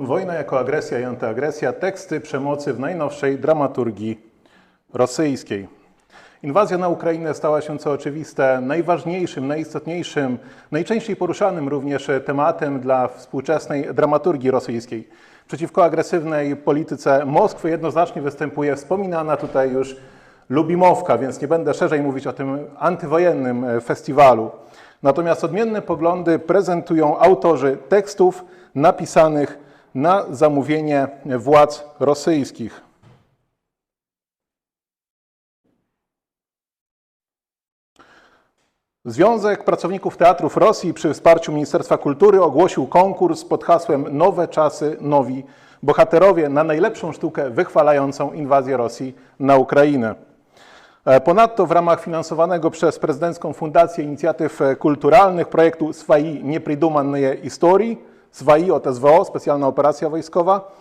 Wojna jako agresja i antyagresja, teksty przemocy w najnowszej dramaturgii rosyjskiej. Inwazja na Ukrainę stała się, co oczywiste, najważniejszym, najistotniejszym, najczęściej poruszanym również tematem dla współczesnej dramaturgii rosyjskiej. Przeciwko agresywnej polityce Moskwy jednoznacznie występuje wspominana tutaj już Lubimowka, więc nie będę szerzej mówić o tym antywojennym festiwalu. Natomiast odmienne poglądy prezentują autorzy tekstów napisanych na zamówienie władz rosyjskich. Związek Pracowników Teatrów Rosji przy wsparciu Ministerstwa Kultury ogłosił konkurs pod hasłem Nowe czasy, nowi bohaterowie na najlepszą sztukę wychwalającą inwazję Rosji na Ukrainę. Ponadto w ramach finansowanego przez Prezydencką Fundację Inicjatyw Kulturalnych projektu Swai Niepridumanne Historii, SWAI OTSWO, specjalna operacja wojskowa,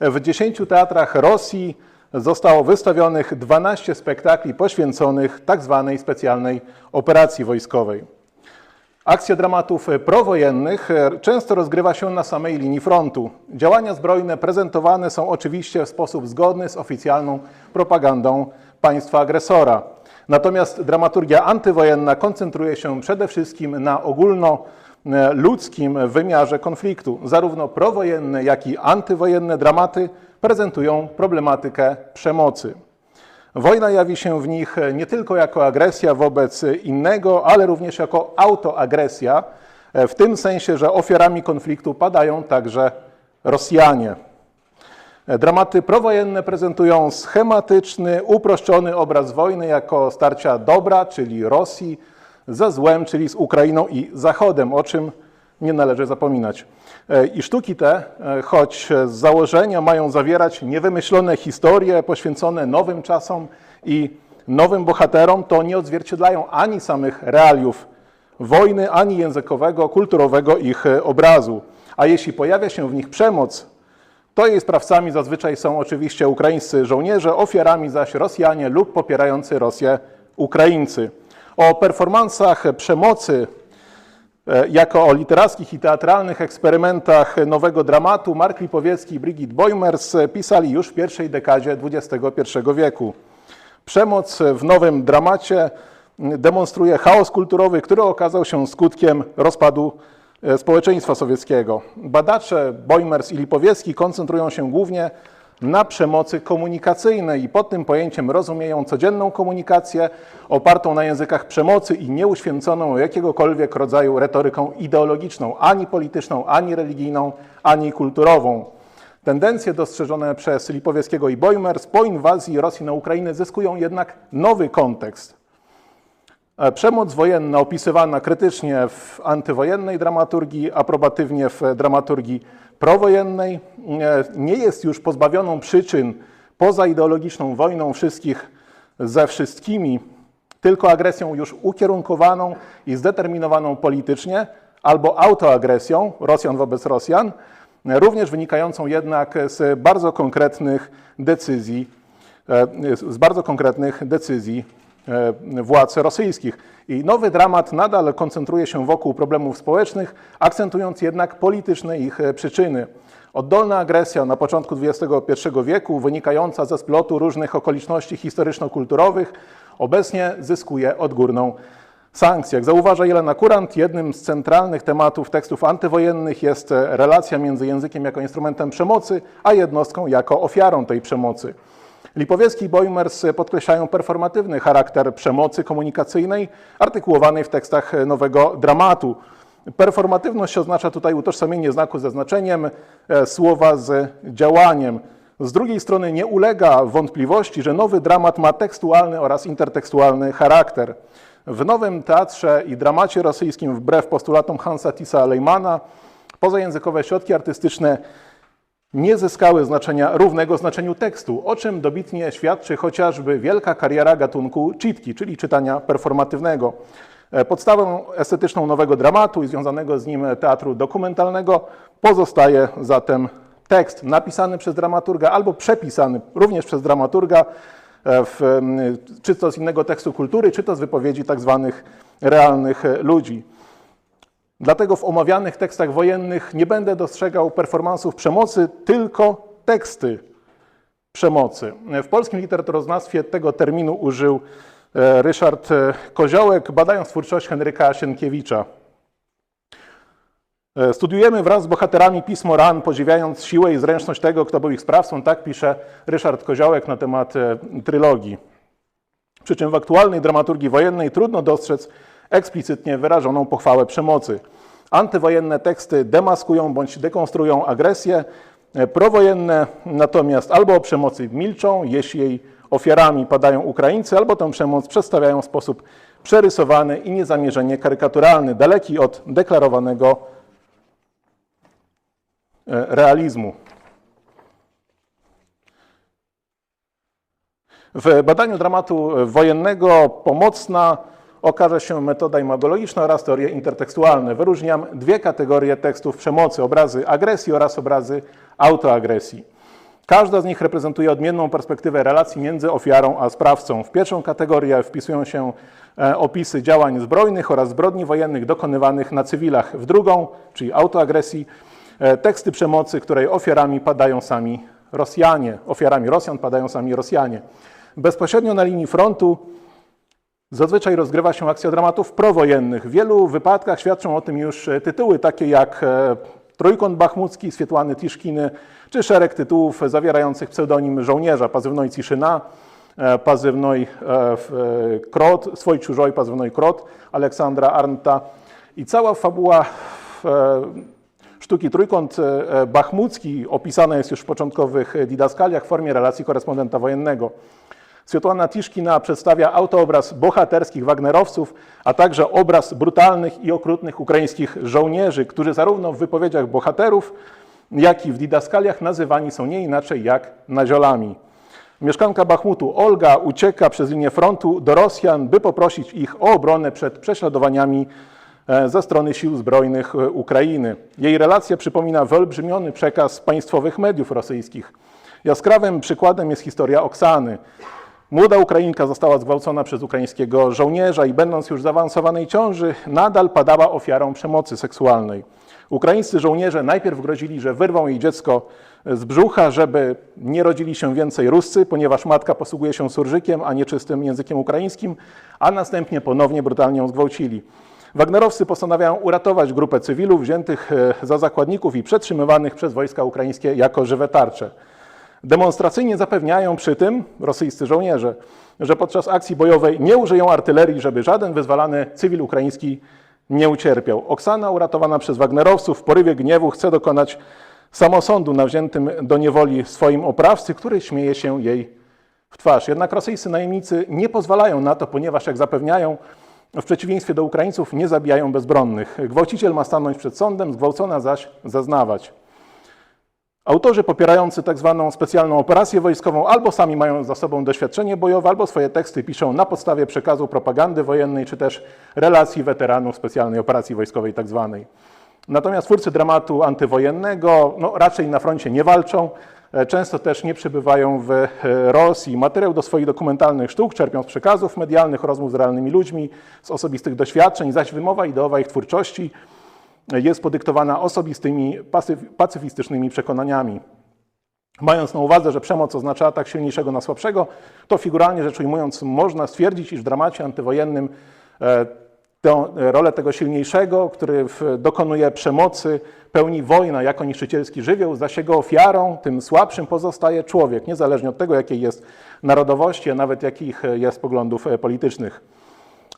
w 10 teatrach Rosji zostało wystawionych 12 spektakli poświęconych tzw. specjalnej operacji wojskowej. Akcja dramatów prowojennych często rozgrywa się na samej linii frontu. Działania zbrojne prezentowane są oczywiście w sposób zgodny z oficjalną propagandą państwa agresora. Natomiast dramaturgia antywojenna koncentruje się przede wszystkim na ogólnoludzkim wymiarze konfliktu. Zarówno prowojenne, jak i antywojenne dramaty prezentują problematykę przemocy. Wojna jawi się w nich nie tylko jako agresja wobec innego, ale również jako autoagresja, w tym sensie, że ofiarami konfliktu padają także Rosjanie. Dramaty prowojenne prezentują schematyczny, uproszczony obraz wojny jako starcia dobra, czyli Rosji, ze złem, czyli z Ukrainą i Zachodem, o czym nie należy zapominać. I sztuki te, choć z założenia mają zawierać niewymyślone historie poświęcone nowym czasom i nowym bohaterom, to nie odzwierciedlają ani samych realiów wojny, ani językowego, kulturowego ich obrazu. A jeśli pojawia się w nich przemoc, to jej sprawcami zazwyczaj są oczywiście ukraińscy żołnierze, ofiarami zaś Rosjanie lub popierający Rosję Ukraińcy. O performansach przemocy jako o literackich i teatralnych eksperymentach nowego dramatu Mark Lipowiecki i Brigitte Boimers pisali już w pierwszej dekadzie XXI wieku. Przemoc w nowym dramacie demonstruje chaos kulturowy, który okazał się skutkiem rozpadu społeczeństwa sowieckiego. Badacze Boimers i Lipowiecki koncentrują się głównie na przemocy komunikacyjnej i pod tym pojęciem rozumieją codzienną komunikację opartą na językach przemocy i nieuświęconą jakiegokolwiek rodzaju retoryką ideologiczną, ani polityczną, ani religijną, ani kulturową. Tendencje dostrzeżone przez Lipowieckiego i Boimers po inwazji Rosji na Ukrainę zyskują jednak nowy kontekst. Przemoc wojenna opisywana krytycznie w antywojennej dramaturgii, aprobatywnie w dramaturgii prowojennej, nie jest już pozbawioną przyczyn pozaideologiczną wojną wszystkich ze wszystkimi, tylko agresją już ukierunkowaną i zdeterminowaną politycznie, albo autoagresją Rosjan wobec Rosjan, również wynikającą jednak z bardzo konkretnych decyzji, z bardzo konkretnych decyzji władz rosyjskich. I nowy dramat nadal koncentruje się wokół problemów społecznych, akcentując jednak polityczne ich przyczyny. Oddolna agresja na początku XXI wieku, wynikająca ze splotu różnych okoliczności historyczno-kulturowych, obecnie zyskuje odgórną sankcję. Jak zauważa Jelena Kurant, jednym z centralnych tematów tekstów antywojennych jest relacja między językiem jako instrumentem przemocy, a jednostką jako ofiarą tej przemocy. Lipowiecki i Boimers podkreślają performatywny charakter przemocy komunikacyjnej artykułowanej w tekstach nowego dramatu. Performatywność oznacza tutaj utożsamienie znaku ze znaczeniem, słowa z działaniem. Z drugiej strony nie ulega wątpliwości, że nowy dramat ma tekstualny oraz intertekstualny charakter. W nowym teatrze i dramacie rosyjskim, wbrew postulatom Hansa Tisa Leymana, pozajęzykowe środki artystyczne nie zyskały znaczenia równego znaczeniu tekstu, o czym dobitnie świadczy chociażby wielka kariera gatunku czytki, czyli czytania performatywnego. Podstawą estetyczną nowego dramatu i związanego z nim teatru dokumentalnego pozostaje zatem tekst napisany przez dramaturga albo przepisany również przez dramaturga, w, czy to z innego tekstu kultury, czy to z wypowiedzi tak zwanych realnych ludzi. Dlatego w omawianych tekstach wojennych nie będę dostrzegał performansów przemocy, tylko teksty przemocy. W polskim literaturoznawstwie tego terminu użył e, Ryszard e, Koziołek, badając twórczość Henryka Sienkiewicza. E, Studiujemy wraz z bohaterami pismo ran, podziwiając siłę i zręczność tego, kto był ich sprawcą, tak pisze Ryszard Koziołek na temat trylogii. Przy czym w aktualnej dramaturgii wojennej trudno dostrzec eksplicytnie wyrażoną pochwałę przemocy. Antywojenne teksty demaskują bądź dekonstruują agresję, e, prowojenne natomiast albo o przemocy milczą, jeśli jej ofiarami padają Ukraińcy, albo tę przemoc przedstawiają w sposób przerysowany i niezamierzenie karykaturalny, daleki od deklarowanego e, realizmu. W badaniu dramatu wojennego pomocna okaże się metoda imagologiczna oraz teorie intertekstualne. Wyróżniam dwie kategorie tekstów przemocy: obrazy agresji oraz obrazy autoagresji. Każda z nich reprezentuje odmienną perspektywę relacji między ofiarą a sprawcą. W pierwszą kategorię wpisują się e, opisy działań zbrojnych oraz zbrodni wojennych dokonywanych na cywilach. W drugą, czyli autoagresji, e, teksty przemocy, której ofiarami padają sami Rosjanie. Ofiarami Rosjan padają sami Rosjanie. Bezpośrednio na linii frontu zazwyczaj rozgrywa się akcja dramatów prowojennych. W wielu wypadkach świadczą o tym już e, tytuły takie jak e, Trójkąt Bachmucki, Swietłany Tiszkiny, czy szereg tytułów zawierających pseudonim żołnierza, Pazywnoj Ciszyna, e, Pazywnoj Krot, Swoj Czużoj, Pazywnoj Krot, Aleksandra Arnta. I cała fabuła sztuki Trójkąt Bachmucki opisana jest już w początkowych didaskaliach w formie relacji korespondenta wojennego. Swiatłana Tiszkina przedstawia autoobraz bohaterskich Wagnerowców, a także obraz brutalnych i okrutnych ukraińskich żołnierzy, którzy zarówno w wypowiedziach bohaterów, jak i w didaskaliach nazywani są nie inaczej jak naziolami. Mieszkanka Bachmutu Olga ucieka przez linię frontu do Rosjan, by poprosić ich o obronę przed prześladowaniami e, ze strony sił zbrojnych e, Ukrainy. Jej relacja przypomina wyolbrzymiony przekaz państwowych mediów rosyjskich. Jaskrawym przykładem jest historia Oksany. Młoda Ukrainka została zgwałcona przez ukraińskiego żołnierza i będąc już w zaawansowanej ciąży, nadal padała ofiarą przemocy seksualnej. Ukraińscy żołnierze najpierw grozili, że wyrwą jej dziecko z brzucha, żeby nie rodzili się więcej Ruscy, ponieważ matka posługuje się surżykiem, a nie czystym językiem ukraińskim, a następnie ponownie brutalnie ją zgwałcili. Wagnerowcy postanawiają uratować grupę cywilów wziętych e, za zakładników i przetrzymywanych przez wojska ukraińskie jako żywe tarcze. Demonstracyjnie zapewniają przy tym rosyjscy żołnierze, że podczas akcji bojowej nie użyją artylerii, żeby żaden wyzwalany cywil ukraiński nie ucierpiał. Oksana, uratowana przez Wagnerowców, w porywie gniewu chce dokonać samosądu na wziętym do niewoli swoim oprawcy, który śmieje się jej w twarz. Jednak rosyjscy najemnicy nie pozwalają na to, ponieważ, jak zapewniają, w przeciwieństwie do Ukraińców nie zabijają bezbronnych. Gwałciciel ma stanąć przed sądem, zgwałcona zaś zaznawać. Autorzy popierający tak zwaną specjalną operację wojskową albo sami mają za sobą doświadczenie bojowe, albo swoje teksty piszą na podstawie przekazu propagandy wojennej, czy też relacji weteranów specjalnej operacji wojskowej tak zwanej. Natomiast twórcy dramatu antywojennego no, raczej na froncie nie walczą, e, często też nie przebywają w e, Rosji. Materiał do swoich dokumentalnych sztuk czerpią z przekazów medialnych, rozmów z realnymi ludźmi, z osobistych doświadczeń, zaś wymowa ideowa ich twórczości jest podyktowana osobistymi, pacyfistycznymi przekonaniami. Mając na uwadze, że przemoc oznacza atak silniejszego na słabszego, to figuralnie rzecz ujmując, można stwierdzić, iż w dramacie antywojennym e, tę rolę tego silniejszego, który dokonuje przemocy, pełni wojna jako niszczycielski żywioł, zaś jego ofiarą, tym słabszym pozostaje człowiek, niezależnie od tego, jakiej jest narodowości, a nawet jakich jest poglądów e, politycznych.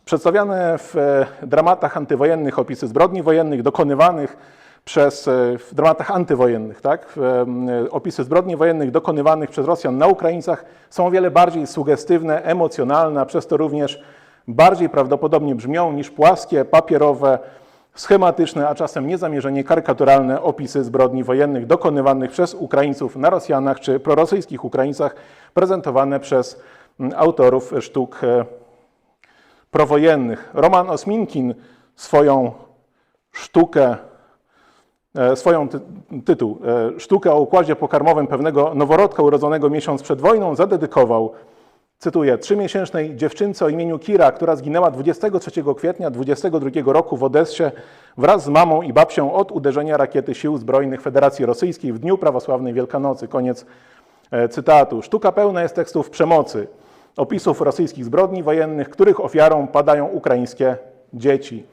Przedstawiane w e, dramatach antywojennych opisy zbrodni wojennych dokonywanych przez, e, w dramatach antywojennych, tak? E, opisy zbrodni wojennych dokonywanych przez Rosjan na Ukraińcach są o wiele bardziej sugestywne, emocjonalne, a przez to również bardziej prawdopodobnie brzmią niż płaskie, papierowe, schematyczne, a czasem niezamierzenie karykaturalne opisy zbrodni wojennych dokonywanych przez Ukraińców na Rosjanach czy prorosyjskich Ukraińcach, prezentowane przez autorów sztuk prowojennych. Roman Osminkin swoją sztukę, e, swoją ty tytuł, e, sztukę o układzie pokarmowym pewnego noworodka urodzonego miesiąc przed wojną zadedykował Cytuję: Trzymiesięcznej dziewczynce o imieniu Kira, która zginęła 23 kwietnia 22 roku w Odessie wraz z mamą i babcią od uderzenia rakiety Sił Zbrojnych Federacji Rosyjskiej w dniu prawosławnej Wielkanocy. Koniec e, cytatu. Sztuka pełna jest tekstów przemocy, opisów rosyjskich zbrodni wojennych, których ofiarą padają ukraińskie dzieci.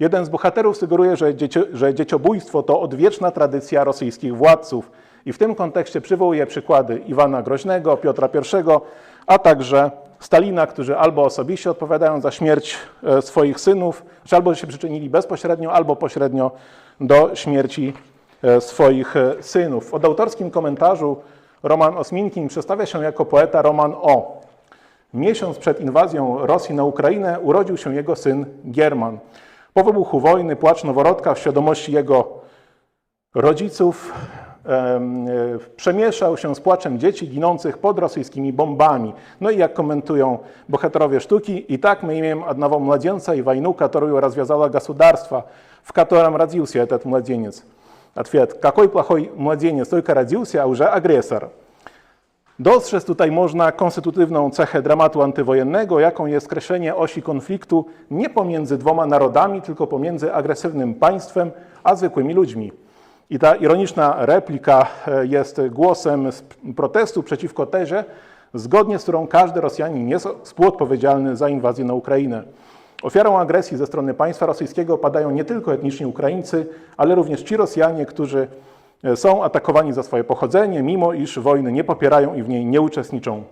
Jeden z bohaterów sugeruje, że, dzieci, że dzieciobójstwo to odwieczna tradycja rosyjskich władców i w tym kontekście przywołuje przykłady Iwana Groźnego, Piotra I, a także Stalina, którzy albo osobiście odpowiadają za śmierć e, swoich synów, czy albo się przyczynili bezpośrednio, albo pośrednio do śmierci e, swoich e, synów. W odautorskim komentarzu Roman Osminkin przedstawia się jako poeta Roman O. Miesiąc przed inwazją Rosji na Ukrainę urodził się jego syn Gierman. Po wybuchu wojny płacz noworodka w świadomości jego rodziców em, e, przemieszał się z płaczem dzieci ginących pod rosyjskimi bombami. No i jak komentują bohaterowie sztuki, i tak my имеем одного младенца и войну, которую развязало государство, в котором родился этот младенец. Ответ. Какой плохой младенец, только родился, а уже агрессор. Dostrzec tutaj można konstytutywną cechę dramatu antywojennego, jaką jest skreślenie osi konfliktu nie pomiędzy dwoma narodami, tylko pomiędzy agresywnym państwem a zwykłymi ludźmi. I ta ironiczna replika e, jest głosem protestu przeciwko tezie, zgodnie z którą każdy Rosjanin jest współodpowiedzialny za inwazję na Ukrainę. Ofiarą agresji ze strony państwa rosyjskiego padają nie tylko etniczni Ukraińcy, ale również ci Rosjanie, którzy są atakowani za swoje pochodzenie, mimo iż wojny nie popierają i w niej nie uczestniczą.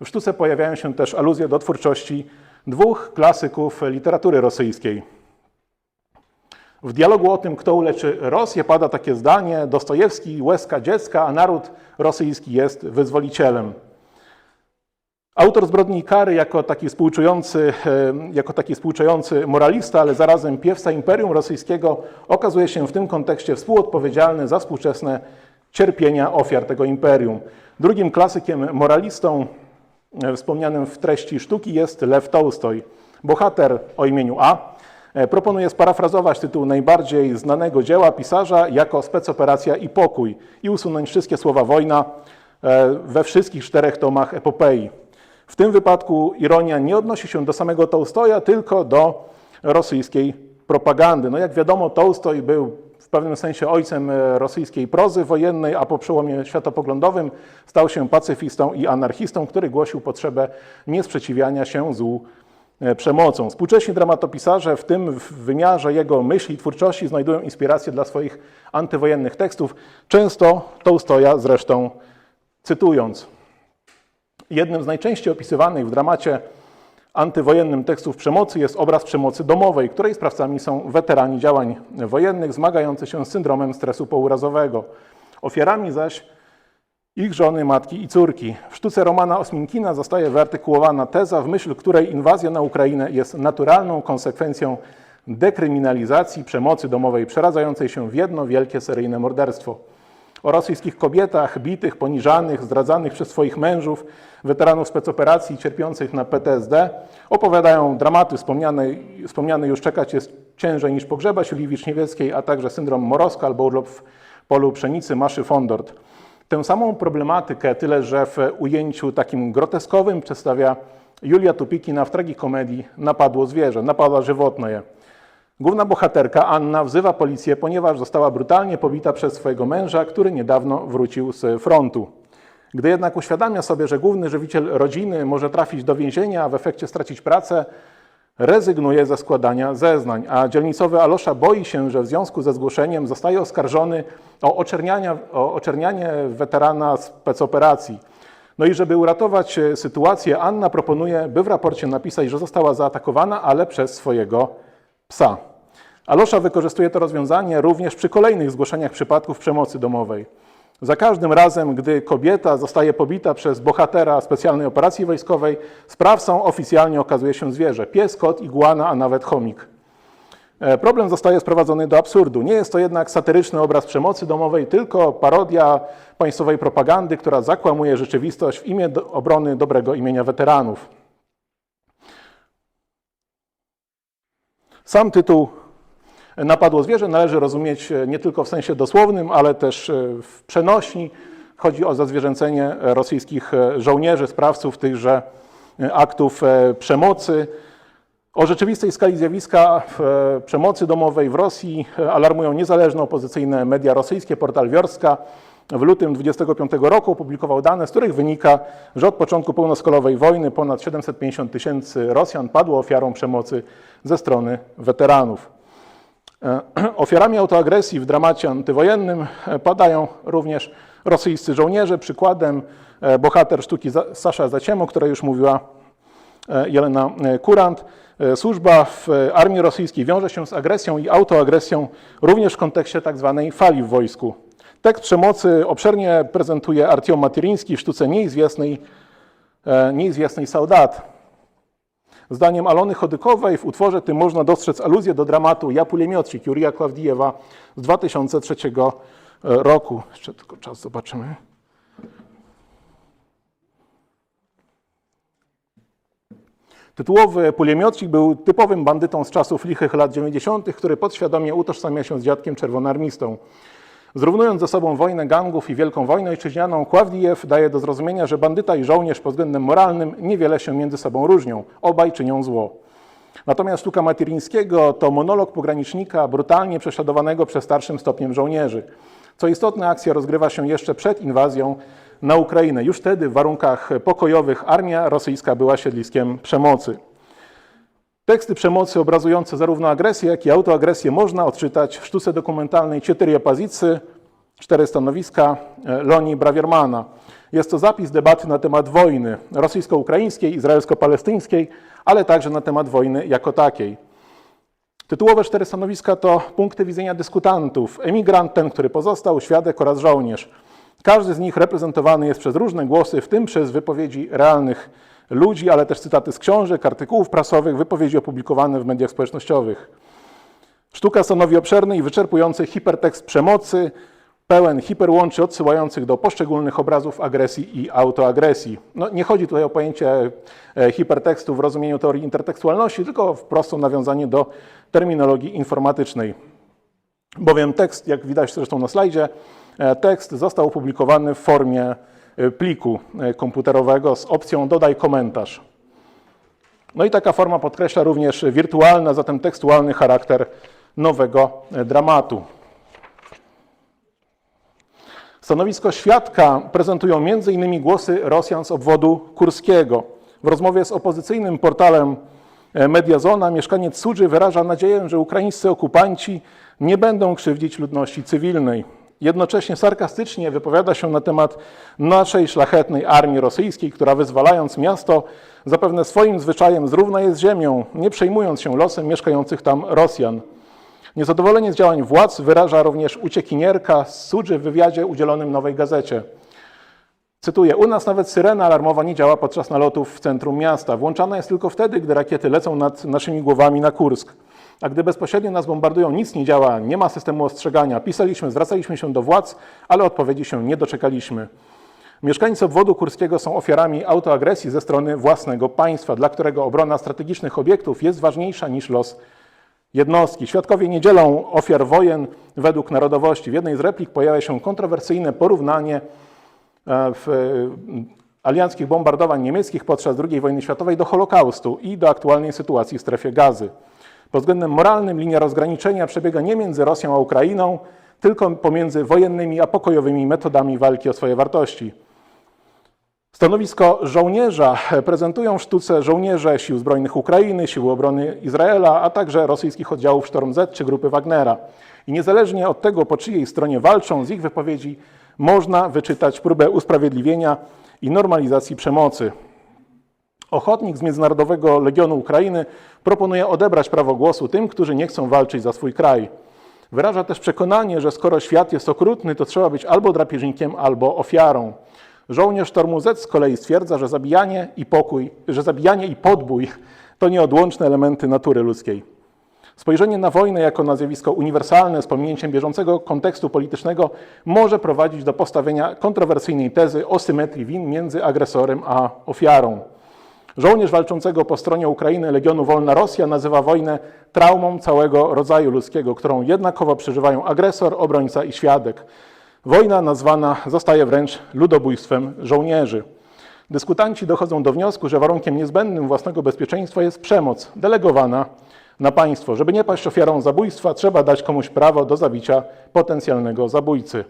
W sztuce pojawiają się też aluzje do twórczości dwóch klasyków literatury rosyjskiej. W dialogu o tym, kto uleczy Rosję, pada takie zdanie: Dostojewski łezka dziecka, a naród rosyjski jest wyzwolicielem. Autor zbrodni i kary, jako taki, współczujący, e, jako taki współczujący moralista, ale zarazem piewca Imperium Rosyjskiego, okazuje się w tym kontekście współodpowiedzialny za współczesne cierpienia ofiar tego imperium. Drugim klasykiem moralistą, e, wspomnianym w treści sztuki, jest Lew Tolstoj. Bohater o imieniu A e, proponuje sparafrazować tytuł najbardziej znanego dzieła pisarza jako specoperacja i pokój i usunąć wszystkie słowa wojna we wszystkich czterech tomach epopei. W tym wypadku ironia nie odnosi się do samego Tołstoja, tylko do rosyjskiej propagandy. No jak wiadomo, Tołstoj był w pewnym sensie ojcem e, rosyjskiej prozy wojennej, a po przełomie światopoglądowym stał się pacyfistą i anarchistą, który głosił potrzebę niesprzeciwiania się złu e, przemocą. Współcześni dramatopisarze w tym wymiarze jego myśli i twórczości znajdują inspirację dla swoich antywojennych tekstów, często Tołstoja zresztą cytując. Jednym z najczęściej opisywanych w dramacie antywojennym tekstów przemocy jest obraz przemocy domowej, której sprawcami są weterani działań wojennych zmagający się z syndromem stresu pourazowego. Ofiarami zaś ich żony, matki i córki. W sztuce Romana Osminkina zostaje wyartykułowana teza, w myśl której inwazja na Ukrainę jest naturalną konsekwencją dekryminalizacji przemocy domowej, przeradzającej się w jedno wielkie seryjne morderstwo o rosyjskich kobietach bitych, poniżanych, zdradzanych przez swoich mężów, weteranów specoperacji cierpiących na PTSD, opowiadają dramaty wspomniane, wspomniane już czekać jest ciężej niż pogrzebać Julii Wiczniewieckiej, a także syndrom Morozka albo urlop w polu pszenicy Maszy Fondort. Tę samą problematykę, tyle że w ujęciu takim groteskowym przedstawia Julia Tupikina w tragikomedii Napadło zwierzę, napada żywotne je. Główna bohaterka Anna wzywa policję, ponieważ została brutalnie pobita przez swojego męża, który niedawno wrócił z frontu. Gdy jednak uświadamia sobie, że główny żywiciel rodziny może trafić do więzienia, a w efekcie stracić pracę, rezygnuje ze składania zeznań, a dzielnicowy Alosza boi się, że w związku ze zgłoszeniem zostaje oskarżony o oczernianie, o oczernianie weterana specoperacji. No i żeby uratować sytuację, Anna proponuje, by w raporcie napisać, że została zaatakowana, ale przez swojego psa. Alosza wykorzystuje to rozwiązanie również przy kolejnych zgłoszeniach przypadków przemocy domowej. Za każdym razem, gdy kobieta zostaje pobita przez bohatera specjalnej operacji wojskowej, sprawcą oficjalnie okazuje się zwierzę pies, kot, iguana, a nawet chomik. E, problem zostaje sprowadzony do absurdu. Nie jest to jednak satyryczny obraz przemocy domowej, tylko parodia państwowej propagandy, która zakłamuje rzeczywistość w imię obrony dobrego imienia weteranów. Sam tytuł Napadło zwierzę należy rozumieć nie tylko w sensie dosłownym, ale też w przenośni. Chodzi o zazwierzęcenie rosyjskich żołnierzy, sprawców tychże e, aktów e, przemocy. O rzeczywistej skali zjawiska e, przemocy domowej w Rosji e, alarmują niezależne opozycyjne media rosyjskie. Portal Wiorska w lutym 2025 roku opublikował dane, z których wynika, że od początku pełnoskalowej wojny ponad 750 tysięcy Rosjan padło ofiarą przemocy ze strony weteranów. E, Ofiarami autoagresji w dramacie antywojennym e, padają również rosyjscy żołnierze. Przykładem e, bohater sztuki Za- Sasza Zaciemo, o której już mówiła Jelena Kurant. Służba w armii rosyjskiej wiąże się z agresją i autoagresją również w kontekście tak zwanej fali w wojsku. Tekst przemocy obszernie prezentuje Artiom Matyriński w sztuce nieizwiasnej, e, nieizwiasnej Saudat. Zdaniem Alony Chodykowej w utworze tym można dostrzec aluzję do dramatu Ja Pulemiotrzyk Jurija Klawdijewa z 2003 e, roku. Jeszcze tylko czas zobaczymy. Tytułowy Pulemiotrzyk był typowym bandytą z czasów lichych lat 90., który podświadomie utożsamia się z dziadkiem czerwonarmistą. Zrównując ze sobą wojnę gangów i wielką wojnę ojczyźnianą, Kławdijew daje do zrozumienia, że bandyta i żołnierz pod względem moralnym niewiele się między sobą różnią. Obaj czynią zło. Natomiast sztuka Matyrińskiego to monolog pogranicznika brutalnie prześladowanego przez starszym stopniem żołnierzy. Co istotne, akcja rozgrywa się jeszcze przed inwazją na Ukrainę. Już wtedy w warunkach pokojowych armia rosyjska była siedliskiem przemocy. Teksty przemocy obrazujące zarówno agresję, jak i autoagresję można odczytać w sztuce dokumentalnej Cztery Opozycy, Cztery Stanowiska e, Loni Brawiermana. Jest to zapis debaty na temat wojny rosyjsko-ukraińskiej, izraelsko-palestyńskiej, ale także na temat wojny jako takiej. Tytułowe cztery stanowiska to punkty widzenia dyskutantów, emigrant, ten, który pozostał, świadek oraz żołnierz. Każdy z nich reprezentowany jest przez różne głosy, w tym przez wypowiedzi realnych ludzi, ale też cytaty z książek, artykułów prasowych, wypowiedzi opublikowane w mediach społecznościowych. Sztuka stanowi obszerny i wyczerpujący hipertekst przemocy, pełen hiperłączy odsyłających do poszczególnych obrazów agresji i autoagresji. No, nie chodzi tutaj o pojęcie e, hipertekstu w rozumieniu teorii intertekstualności, tylko wprost o nawiązanie do terminologii informatycznej. Bowiem tekst, jak widać zresztą na slajdzie, e, tekst został opublikowany w formie pliku e, komputerowego z opcją dodaj komentarz. No i taka forma podkreśla również wirtualny, a zatem tekstualny charakter nowego e, dramatu. Stanowisko świadka prezentują m.in. głosy Rosjan z obwodu kurskiego. W rozmowie z opozycyjnym portalem e, Mediazona mieszkaniec Sudży wyraża nadzieję, że ukraińscy okupanci nie będą krzywdzić ludności cywilnej. Jednocześnie sarkastycznie wypowiada się na temat naszej szlachetnej armii rosyjskiej, która wyzwalając miasto, zapewne swoim zwyczajem zrówna je z ziemią, nie przejmując się losem mieszkających tam Rosjan. Niezadowolenie z działań władz wyraża również uciekinierka z Sudży w wywiadzie udzielonym Nowej Gazecie. Cytuję, u nas nawet syrena alarmowa nie działa podczas nalotów w centrum miasta. Włączana jest tylko wtedy, gdy rakiety lecą nad naszymi głowami na Kursk. A gdy bezpośrednio nas bombardują, nic nie działa, nie ma systemu ostrzegania. Pisaliśmy, zwracaliśmy się do władz, ale odpowiedzi się nie doczekaliśmy. Mieszkańcy obwodu kurskiego są ofiarami autoagresji ze strony własnego państwa, dla którego obrona strategicznych obiektów jest ważniejsza niż los jednostki. Świadkowie nie dzielą ofiar wojen według narodowości. W jednej z replik pojawia się kontrowersyjne porównanie e, w e, alianckich bombardowań niemieckich podczas II wojny światowej do Holokaustu i do aktualnej sytuacji w strefie gazy. Pod względem moralnym linia rozgraniczenia przebiega nie między Rosją a Ukrainą, tylko pomiędzy wojennymi a pokojowymi metodami walki o swoje wartości. Stanowisko żołnierza prezentują w sztuce żołnierze Sił Zbrojnych Ukrainy, Sił Obrony Izraela, a także rosyjskich oddziałów Sztorm Z czy grupy Wagnera. I niezależnie od tego, po czyjej stronie walczą, z ich wypowiedzi można wyczytać próbę usprawiedliwienia i normalizacji przemocy. Ochotnik z Międzynarodowego Legionu Ukrainy proponuje odebrać prawo głosu tym, którzy nie chcą walczyć za swój kraj. Wyraża też przekonanie, że skoro świat jest okrutny, to trzeba być albo drapieżnikiem, albo ofiarą. Żołnierz Sztormu Z z kolei stwierdza, że zabijanie i pokój, że zabijanie i podbój to nieodłączne elementy natury ludzkiej. Spojrzenie na wojnę jako na zjawisko uniwersalne z pominięciem bieżącego kontekstu politycznego może prowadzić do postawienia kontrowersyjnej tezy o symetrii win między agresorem a ofiarą. Żołnierz walczącego po stronie Ukrainy Legionu Wolna Rosja nazywa wojnę traumą całego rodzaju ludzkiego, którą jednakowo przeżywają agresor, obrońca i świadek. Wojna nazwana zostaje wręcz ludobójstwem żołnierzy. Dyskutanci dochodzą do wniosku, że warunkiem niezbędnym własnego bezpieczeństwa jest przemoc delegowana na państwo. Żeby nie paść ofiarą zabójstwa, trzeba dać komuś prawo do zabicia potencjalnego zabójcy.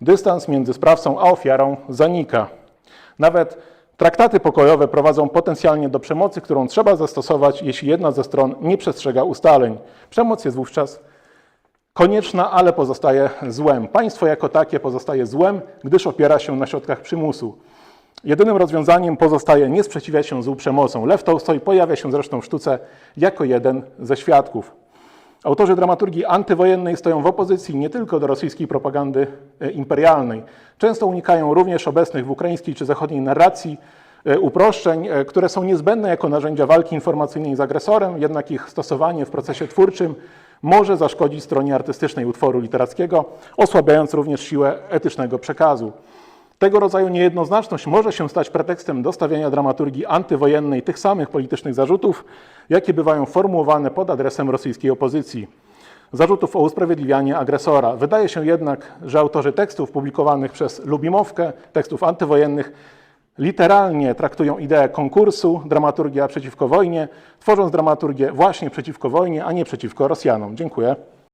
Dystans między sprawcą a ofiarą zanika. Nawet traktaty pokojowe prowadzą potencjalnie do przemocy, którą trzeba zastosować, jeśli jedna ze stron nie przestrzega ustaleń. Przemoc jest wówczas konieczna, ale pozostaje złem. Państwo jako takie pozostaje złem, gdyż opiera się na środkach przymusu. Jedynym rozwiązaniem pozostaje nie sprzeciwiać się złu przemocą. Lew Tolstoj pojawia się zresztą w sztuce jako jeden ze świadków. Autorzy dramaturgii antywojennej stoją w opozycji nie tylko do rosyjskiej propagandy e, imperialnej. Często unikają również obecnych w ukraińskiej czy zachodniej narracji e, uproszczeń, e, które są niezbędne jako narzędzia walki informacyjnej z agresorem, jednak ich stosowanie w procesie twórczym może zaszkodzić stronie artystycznej utworu literackiego, osłabiając również siłę etycznego przekazu. Tego rodzaju niejednoznaczność może się stać pretekstem do stawiania dramaturgii antywojennej tych samych politycznych zarzutów, jakie bywają formułowane pod adresem rosyjskiej opozycji. Zarzutów o usprawiedliwianie agresora. Wydaje się jednak, że autorzy tekstów publikowanych przez Lubimowkę, tekstów antywojennych, literalnie traktują ideę konkursu, dramaturgia przeciwko wojnie, tworząc dramaturgię właśnie przeciwko wojnie, a nie przeciwko Rosjanom. Dziękuję.